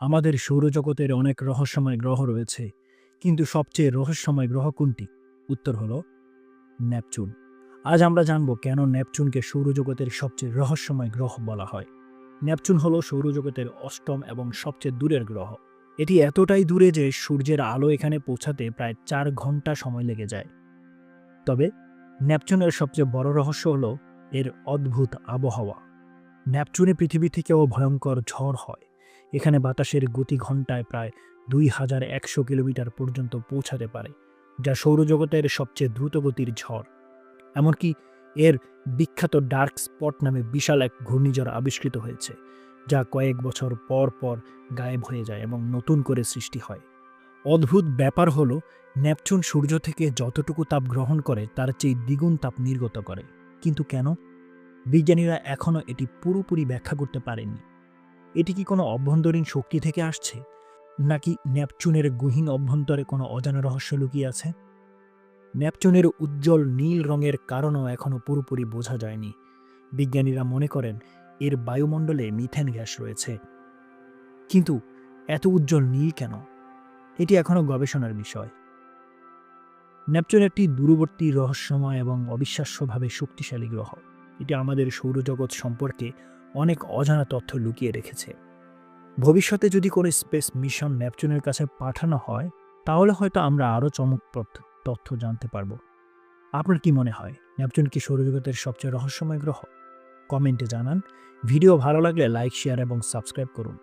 আমাদের সৌরজগতের অনেক রহস্যময় গ্রহ রয়েছে, কিন্তু সবচেয়ে রহস্যময় গ্রহ কোনটি? উত্তর হল নেপচুন। আজ আমরা জানব কেন নেপচুনকে সৌরজগতের সবচেয়ে রহস্যময় গ্রহ বলা হয়। নেপচুন হল সৌরজগতের অষ্টম এবং সবচেয়ে দূরের গ্রহ। এটি এতটাই দূরে যে সূর্যের আলো এখানে পৌঁছাতে প্রায় চার ঘণ্টা সময় লেগে যায়। তবে নেপচুনের সবচেয়ে বড় রহস্য হল এর অদ্ভুত আবহাওয়া। নেপচুনে পৃথিবী থেকেও ভয়ঙ্কর ঝড় হয়। এখানে বাতাসের গতি ঘন্টায় প্রায় দুই হাজার একশো কিলোমিটার পর্যন্ত পৌঁছাতে পারে, যা সৌরজগতের সবচেয়ে দ্রুতগতির ঝড়। এমনকি এর বিখ্যাত ডার্ক স্পট নামে বিশাল এক ঘূর্ণিঝড় আবিষ্কৃত হয়েছে, যা কয়েক বছর পর পর গায়েব হয়ে যায় এবং নতুন করে সৃষ্টি হয়। অদ্ভুত ব্যাপার হলো, নেপচুন সূর্য থেকে যতটুকু তাপ গ্রহণ করে, তার চেয়ে দ্বিগুণ তাপ নির্গত করে। কিন্তু কেন? বিজ্ঞানীরা এখনও এটি পুরোপুরি ব্যাখ্যা করতে পারেননি। এটি কি কোনো অভ্যন্তরীণ শক্তি থেকে আসছে? নাকি নেপচুনের গুহীন অভ্যন্তরে কোনো অজানা রহস্য লুকিয়ে আছে? নেপচুনের উজ্জ্বল নীল রঙের কারণও এখনও পুরোপুরি বোঝা যায়নি। বিজ্ঞানীরা মনে করেন, এর বায়ুমণ্ডলে মিথেন গ্যাস রয়েছে। কিন্তু এত উজ্জ্বল নীল কেন? এটি এখনও গবেষণার বিষয়। নেপচুন একটি দূরবর্তী রহস্যময় এবং অবিশ্বাস্যভাবে শক্তিশালী গ্রহ। এটি আমাদের সৌরজগৎ সম্পর্কে অনেক অজানা তথ্য লুকিয়ে রেখেছে। ভবিষ্যতে যদি কোনো স্পেস মিশন ন্যাপচুনের কাছে পাঠানো হয়, তাহলে হয়তো আমরা আরও চমকপ্রদ তথ্য জানতে পারব। আপনার কি মনে হয়? ন্যাপচুন কি সৌরজগতের সবচেয়ে রহস্যময় গ্রহ? কমেন্টে জানান। ভিডিও ভালো লাগলে লাইক, শেয়ার এবং সাবস্ক্রাইব করুন।